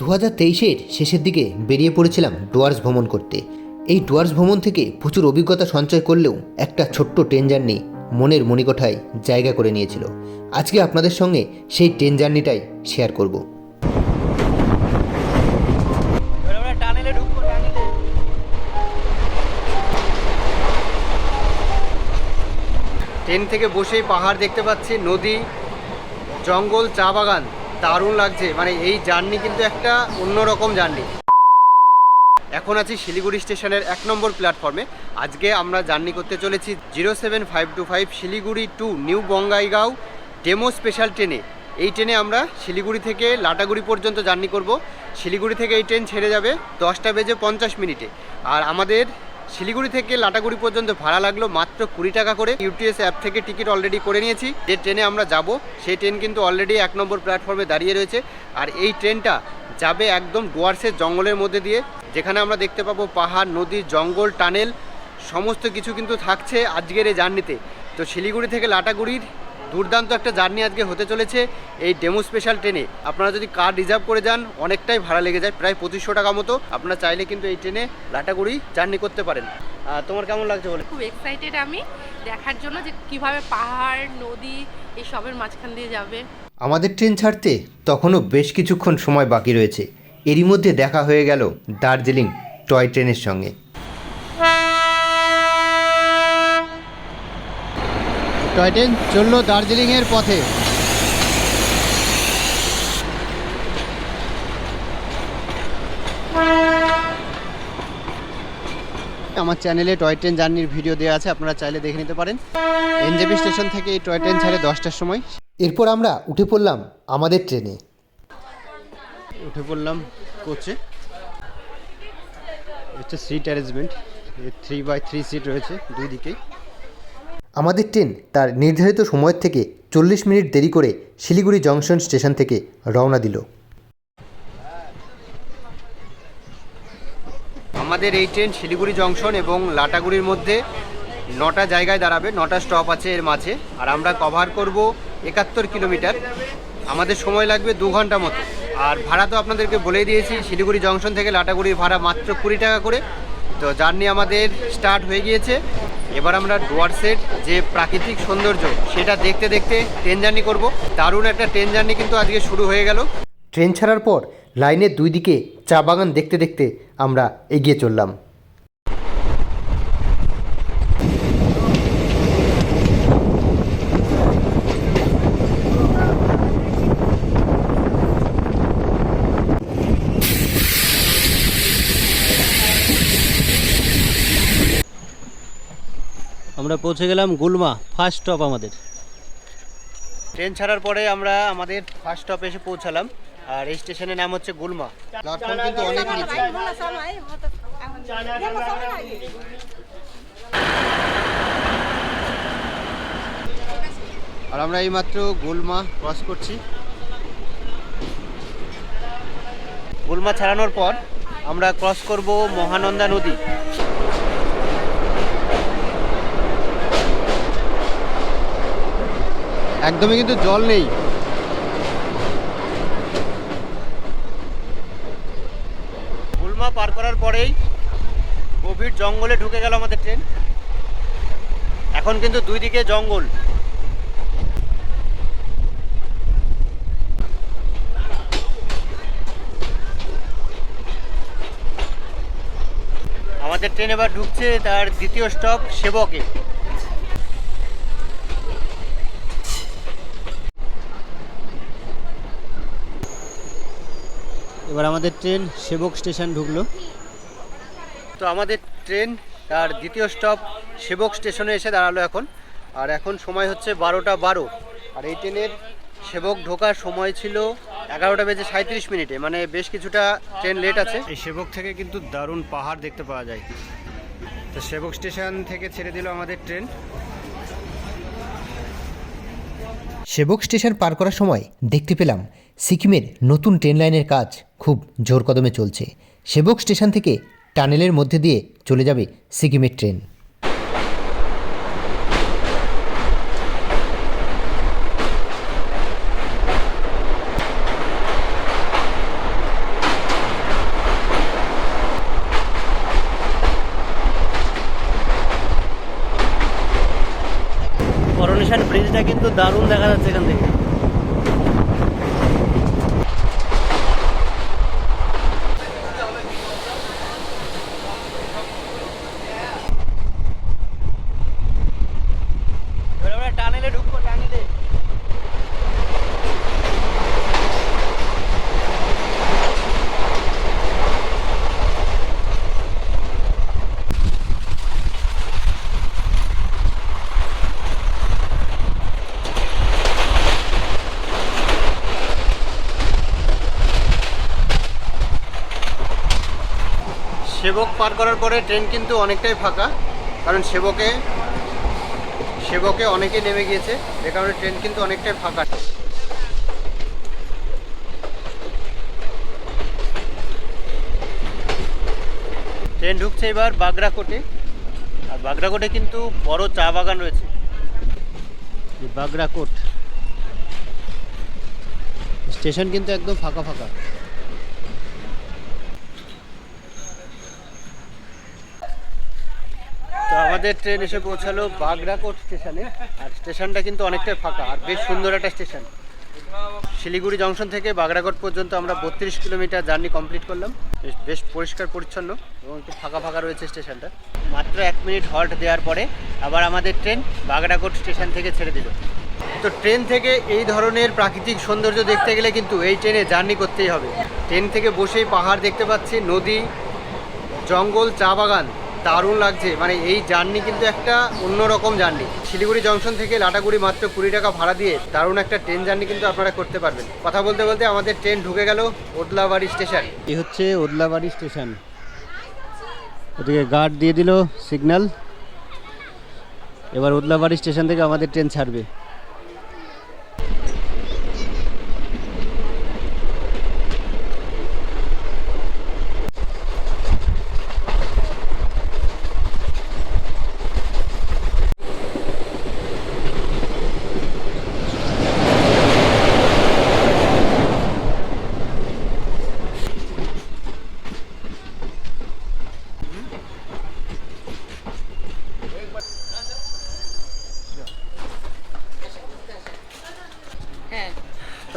দু হাজার তেইশের শেষের দিকে বেরিয়ে পড়েছিলাম ডুয়ার্স ভ্রমণ করতে। এই ডুয়ার্স ভ্রমণ থেকে প্রচুর অভিজ্ঞতা সঞ্চয় করলেও একটা ছোট্ট ট্রেন জার্নি মনের মণিকোঠায় জায়গা করে নিয়েছিল। আজকে আপনাদের সঙ্গে সেই ট্রেন জার্নিটাই শেয়ার করব। ট্রেন থেকে বসেই পাহাড় দেখতে পাচ্ছি, নদী, জঙ্গল, চা বাগান। দারুণ লাগছে। মানে এই জার্নি কিন্তু একটা অন্যরকম জার্নি এখন আছি শিলিগুড়ি স্টেশনের এক নম্বর প্ল্যাটফর্মে আজকে আমরা জার্নি করতে চলেছি zero seven five two five Siliguri to new Bongaigaon DEMU special ট্রেনে এই ট্রেনে আমরা শিলিগুড়ি থেকে লাটাগুড়ি পর্যন্ত জার্নি করব। শিলিগুড়ি থেকে এই ট্রেন ছেড়ে যাবে দশটা বেজে পঞ্চাশ মিনিটে। আর আমাদের শিলিগুড়ি থেকে লাটাগুড়ি পর্যন্ত ভাড়া লাগল মাত্র কুড়ি টাকা করে। ইউটিএস অ্যাপ থেকে টিকিট অলরেডি করে নিয়েছি। যে ট্রেনে আমরা যাব সেই ট্রেন কিন্তু অলরেডি এক নম্বর প্ল্যাটফর্মে দাঁড়িয়ে রয়েছে। আর এই ট্রেনটা যাবে একদম ডুয়ার্সের জঙ্গলের মধ্যে দিয়ে। যেখানে আমরা দেখতে পাবো পাহাড়, নদী, জঙ্গল, টানেল, সমস্ত কিছু কিন্তু থাকছে আজকের এই জার্নিতে তো শিলিগুড়ি থেকে লাটাগুড়ির দুর্দান্ত একটা জার্নি আজকে হতে চলেছে এই ডেমো স্পেশাল ট্রেনে। আপনারা যদি কার রিজার্ভ করে যান অনেকটাই ভাড়া লেগে যায় প্রায় পঁচিশশো টাকা মতো। আপনারা চাইলে কিন্তু এই ট্রেনে লাটাগুড়ি জার্নি করতে পারেন। তোমার কেমন লাগছে বলে? খুব এক্সাইটেড আমি দেখার জন্য যে কীভাবে পাহাড় নদী এসবের মাঝখান দিয়ে যাবে। আমাদের ট্রেন ছাড়তে তখনও বেশ কিছুক্ষণ সময় বাকি রয়েছে। এরই মধ্যে দেখা হয়ে গেল দার্জিলিং টয় ট্রেনের সঙ্গে। টয় ট্রেন চলল দার্জিলিংয়ের পথে। আমার চ্যানেলে টয় ট্রেন জার্নির ভিডিও দেওয়া আছে আপনারা চাইলে দেখে নিতে পারেন। এনজেপি স্টেশন থেকে এই টয় ট্রেন ছাড়ে দশটার সময়। এরপর আমরা উঠে পড়লাম আমাদের ট্রেনে। উঠে পড়লাম কোচে। হচ্ছে seat arrangement three by three seat রয়েছে দুই দিকেই। আমাদের ট্রেন তার নির্ধারিত সময়ের থেকে চল্লিশ মিনিট দেরি করে শিলিগুড়ি জংশন স্টেশন থেকে রওনা দিল। আমাদের এই ট্রেন শিলিগুড়ি জংশন এবং লাটাগুড়ির মধ্যে নটা জায়গায় দাঁড়াবে, নটা স্টপ আছে এর মাঝে। আর আমরা কভার করব একাত্তর কিলোমিটার। আমাদের সময় লাগবে দু ঘণ্টা মতো। আর ভাড়া তো আপনাদেরকে বলেই দিয়েছি, শিলিগুড়ি জংশন থেকে লাটাগুড়ির ভাড়া মাত্র কুড়ি টাকা করে। তো জার্নি আমাদের স্টার্ট হয়ে গিয়েছে। এবার আমরা ডুয়ার্সের যে প্রাকৃতিক সৌন্দর্য, সেটা দেখতে দেখতে ট্রেন জার্নি করব। দারুণ একটা ট্রেন জার্নি কিন্তু আজকে শুরু হয়ে গেল। ট্রেন ছাড়ার পর লাইনের দুই দিকে চা বাগান দেখতে দেখতে আমরা এগিয়ে চললাম। আমরা পৌঁছে গেলাম গুলমা ফার্স্ট স্টপ আমাদের। ট্রেন ছাড়ার পরে আমরা আমাদের ফার্স্ট স্টপে এসে পৌঁছালাম, আর এই স্টেশনের নাম হচ্ছে গুলমা। প্ল্যাটফর্ম কিন্তু অনেক নিচে। আর আমরা এইমাত্র গুলমা ক্রস করছি। গুলমা ছাড়ানোর পর আমরা ক্রস করব মহানন্দা নদী। একদমই কিন্তু জল নেই। গুলমা পার করার পরেই গভীর জঙ্গলে ঢুকে গেল আমাদের ট্রেন। এখন কিন্তু দুই দিকে জঙ্গল। আমাদের ট্রেন এবার ঢুকছে তার দ্বিতীয় স্টপ, সেবকে। এবার আমাদের ট্রেন সেবক স্টেশন ঢুকলো। তো আমাদের ট্রেন তার দ্বিতীয় স্টপ সেবক স্টেশনে এসে দাঁড়াল এখন। আর এখন সময় হচ্ছে বারোটা বারো। আর এই ট্রেনের সেবক ঢোকার সময় ছিল এগারোটা বেজে সাঁত্রিশ মিনিটে। মানে বেশ কিছুটা ট্রেন লেট আছে। এই সেবক থেকে কিন্তু দারুণ পাহাড় দেখতে পাওয়া যায়। তো সেবক স্টেশন থেকে ছেড়ে দিল আমাদের ট্রেন। সেবক স্টেশন পার করার সময় দেখতে পেলাম সিকিমের নতুন ট্রেন লাইনের কাজ খুব জোর কদমে চলছে। সেবক স্টেশন থেকে টানেলের মধ্যে দিয়ে চলে যাবে সিকিমের ট্রেন। করোনেশন ব্রিজটা কিন্তু দারুণ দেখা যাচ্ছে এখান থেকে। সেবক পার করার পরে ট্রেন কিন্তু অনেকটাই ফাঁকা, কারণ সেবকে সেবকে অনেকে নেমে গিয়েছে যে কারণে ট্রেন কিন্তু অনেকটাই ফাঁকা। ট্রেন ঢুকছে এবার বাগরাকোটে, আর বাগরাকোটে কিন্তু বড় চা বাগান রয়েছে। বাগরাকোট, স্টেশন কিন্তু একদম ফাঁকা ফাঁকা। তো আমাদের ট্রেন এসে পৌঁছালো বাগরাকোট স্টেশনে আর স্টেশনটা কিন্তু অনেকটাই ফাঁকা, আর বেশ সুন্দর একটা স্টেশন শিলিগুড়ি জংশন থেকে বাগরাকোট পর্যন্ত আমরা বত্রিশ কিলোমিটার জার্নি কমপ্লিট করলাম। বেশ- বেশ পরিষ্কার, পরিচ্ছন্ন এবং একটু ফাঁকা ফাঁকা রয়েছে স্টেশনটা মাত্র এক মিনিট হল্ট দেওয়ার পরে আবার আমাদের ট্রেন বাগরাকোট স্টেশন থেকে ছেড়ে দিল। তো ট্রেন থেকে এই ধরনের প্রাকৃতিক সৌন্দর্য দেখতে গেলে কিন্তু এই ট্রেনে জার্নি করতেই হবে। ট্রেন থেকে বসেই পাহাড় দেখতে পাচ্ছি, নদী, জঙ্গল, চা বাগান। দারুণ লাগছে। মানে এই জার্নি কিন্তু একটা অন্যরকম জার্নি শিলিগুড়ি জংশন থেকে লাটাগুড়ি মাত্র কুড়ি টাকা ভাড়া দিয়ে দারুণ একটা ট্রেন জার্নি কিন্তু আপনারা করতে পারবেন। কথা বলতে বলতে আমাদের ট্রেন ঢুকে গেল ওদলাবাড়ি স্টেশন এই হচ্ছে ওদলাবাড়ি স্টেশন ওদিকে গার্ড দিয়ে দিল সিগন্যাল এবার ওদলাবাড়ি স্টেশন থেকে আমাদের ট্রেন ছাড়বে।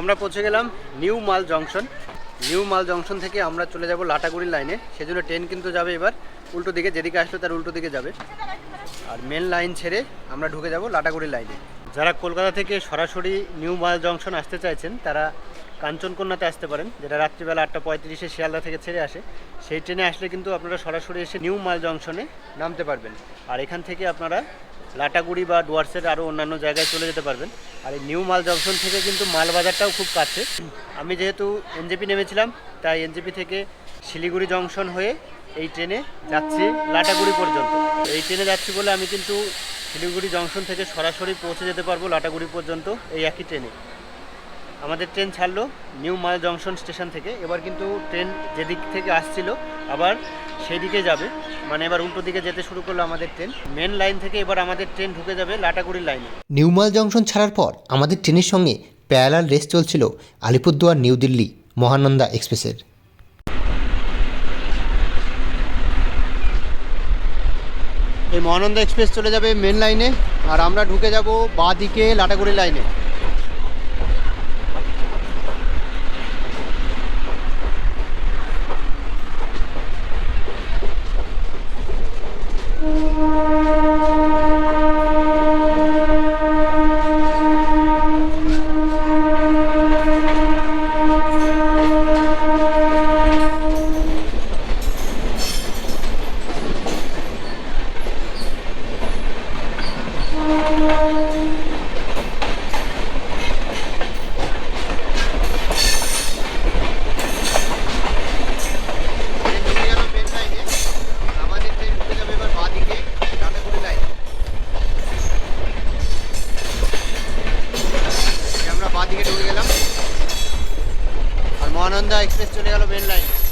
আমরা পৌঁছে গেলাম new Mal junction. New Mal junction থেকে আমরা চলে যাব লাটাগুড়ির লাইনে। সেজন্য ট্রেন কিন্তু যাবে এবার উল্টো দিকে, যেদিকে আসলো তার উল্টো দিকে যাবে। আর মেন লাইন ছেড়ে আমরা ঢুকে যাব লাটাগুড়ির লাইনে। যারা কলকাতা থেকে সরাসরি নিউ মাল জংশন আসতে চাইছেন, তারা কাঞ্চনকন্যাতে আসতে পারেন, যেটা রাত্রিবেলা আটটা পঁয়ত্রিশে শিয়ালদা থেকে ছেড়ে আসে। সেই ট্রেনে আসলে কিন্তু আপনারা সরাসরি এসে নিউ মাল জংশনে নামতে পারবেন। আর এখান থেকে আপনারা লাটাগুড়ি বা ডুয়ার্সের আরও অন্যান্য জায়গায় চলে যেতে পারবেন। আর এই নিউ মাল জংশন থেকে কিন্তু মালবাজারটাও খুব কাছে। আমি যেহেতু এনজেপি নেমেছিলাম, তাই এনজেপি থেকে শিলিগুড়ি জংশন হয়ে এই ট্রেনে যাচ্ছি লাটাগুড়ি পর্যন্ত। এই ট্রেনে যাচ্ছি বলে আমি কিন্তু শিলিগুড়ি জংশন থেকে সরাসরি পৌঁছে যেতে পারব লাটাগুড়ি পর্যন্ত এই একই ট্রেনে। আমাদের ট্রেন ছাড়লো নিউ মাল জংশন স্টেশন থেকে। এবার কিন্তু ট্রেন যেদিক থেকে আসছিল, আবার সেই দিকে যাবে। মানে এবার উল্টো দিকে যেতে শুরু করল আমাদের ট্রেন। মেন লাইন থেকে এবার আমাদের ট্রেন ঢুকে যাবে লাটাগুড়ির লাইনে নিউমাল জংশন ছাড়ার পর আমাদের ট্রেনের সঙ্গে প্যারালাল রেস চলছিল আলিপুরদুয়ার নিউ দিল্লি মহানন্দা এক্সপ্রেসের। এই মহানন্দা এক্সপ্রেস চলে যাবে মেন লাইনে আর আমরা ঢুকে যাব বাঁ দিকে লাটাগুড়ি লাইনে ট্রেন ঢুকে গেল মেন লাইনে আমাদের ট্রেন ঢুকে যাবে এবার বাঁ দিকে লাটাগুড়ি লাইনে এই আমরা বাঁ দিকে ঢুকে গেলাম। আর মহানন্দা এক্সপ্রেস চলে গেল মেন লাইনে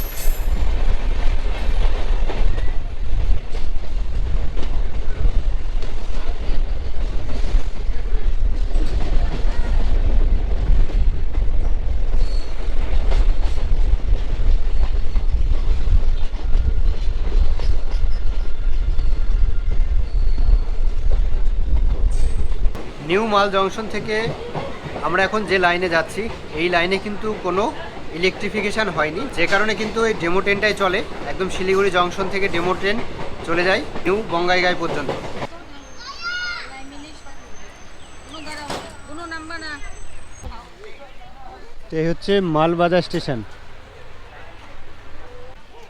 নিউ মাল জংশন থেকে আমরা এখন যে লাইনে যাচ্ছি এই লাইনে কিন্তু কোনো ইলেকট্রিফিকেশান হয়নি। যে কারণে কিন্তু এই ডেমো ট্রেনটাই চলে। একদম শিলিগুড়ি জংশন থেকে ডেমো ট্রেন চলে যায় নিউ বঙ্গাইগাঁও পর্যন্ত। তো এই হচ্ছে মালবাজার স্টেশন।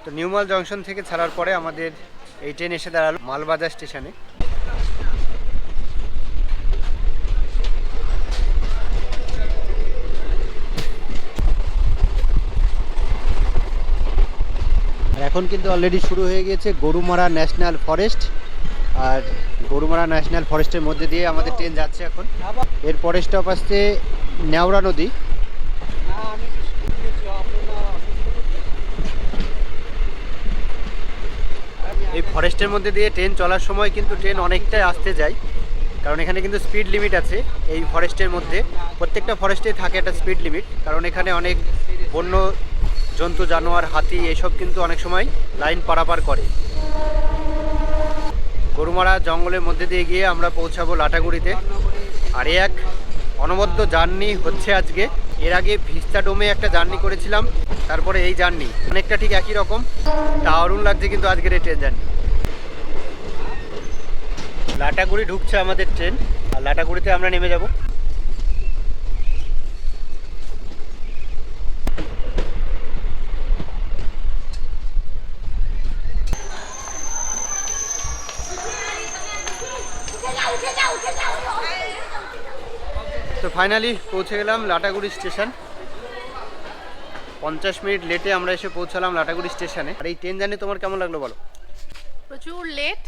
তো নিউ মাল জংশন থেকে ছাড়ার পরে আমাদের এই ট্রেন এসে দাঁড়াল মালবাজার স্টেশনে আর এখন কিন্তু অলরেডি শুরু হয়ে গিয়েছে গরুমারা ন্যাশনাল ফরেস্ট। আর গরুমারা ন্যাশনাল ফরেস্টের মধ্যে দিয়ে আমাদের ট্রেন যাচ্ছে এখন। এর পরের স্টপ আসছে নেওড়া নদী। এই ফরেস্টের মধ্যে দিয়ে ট্রেন চলার সময় কিন্তু ট্রেন অনেকটাই আসতে যায়। কারণ এখানে কিন্তু স্পিড লিমিট আছে এই ফরেস্টের মধ্যে। প্রত্যেকটা ফরেস্টে থাকে একটা স্পিড লিমিট কারণ এখানে অনেক বন্য জন্তু, জানোয়ার, হাতি এসব কিন্তু অনেক সময় লাইন পারাপার করে। গরুমারা জঙ্গলের মধ্যে দিয়ে গিয়ে আমরা পৌঁছাবো লাটাগুড়িতে। আর এক অনবদ্য জার্নি হচ্ছে আজকে। এর আগে ভিস্তা ডোমে একটা জার্নি করেছিলাম, তারপরে এই জার্নি অনেকটা ঠিক একই রকম। দারুণ লাগছে কিন্তু আজকের এই ট্রেন জার্নি। লাটাগুড়ি ঢুকছে আমাদের ট্রেন, আর লাটাগুড়িতে আমরা নেমে যাব। ফাইনালি পৌঁছে গেলাম লাটাগুড়ি স্টেশন। পঞ্চাশ মিনিট লেটে আমরা এসে পৌঁছালাম লাটাগুড়ি স্টেশনে। আর এই ট্রেন জার্নি তোমার কেমন লাগল বলো? প্রচুর লেট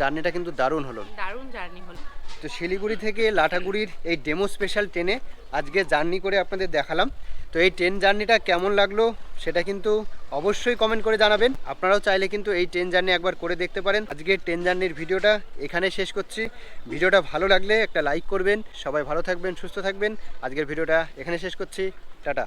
জার্নিটা কিন্তু দারুণ হলো। দারুণ জার্নি হলো। তো শিলিগুড়ি থেকে লাটাগুড়ির এই ডেমো স্পেশাল ট্রেনে আজকে জার্নি করে আপনাদের দেখালাম। তো এই ট্রেন জার্নিটা কেমন লাগল সেটা কিন্তু অবশ্যই কমেন্ট করে জানাবেন। আপনারাও চাইলে কিন্তু এই ট্রেন জার্নি একবার করে দেখতে পারেন। আজকে ট্রেন জার্নির ভিডিওটা এখানে শেষ করছি। ভিডিওটা ভালো লাগলে একটা লাইক করবেন। সবাই ভালো থাকবেন, সুস্থ থাকবেন। আজকের ভিডিওটা এখানে শেষ করছি। টাটা।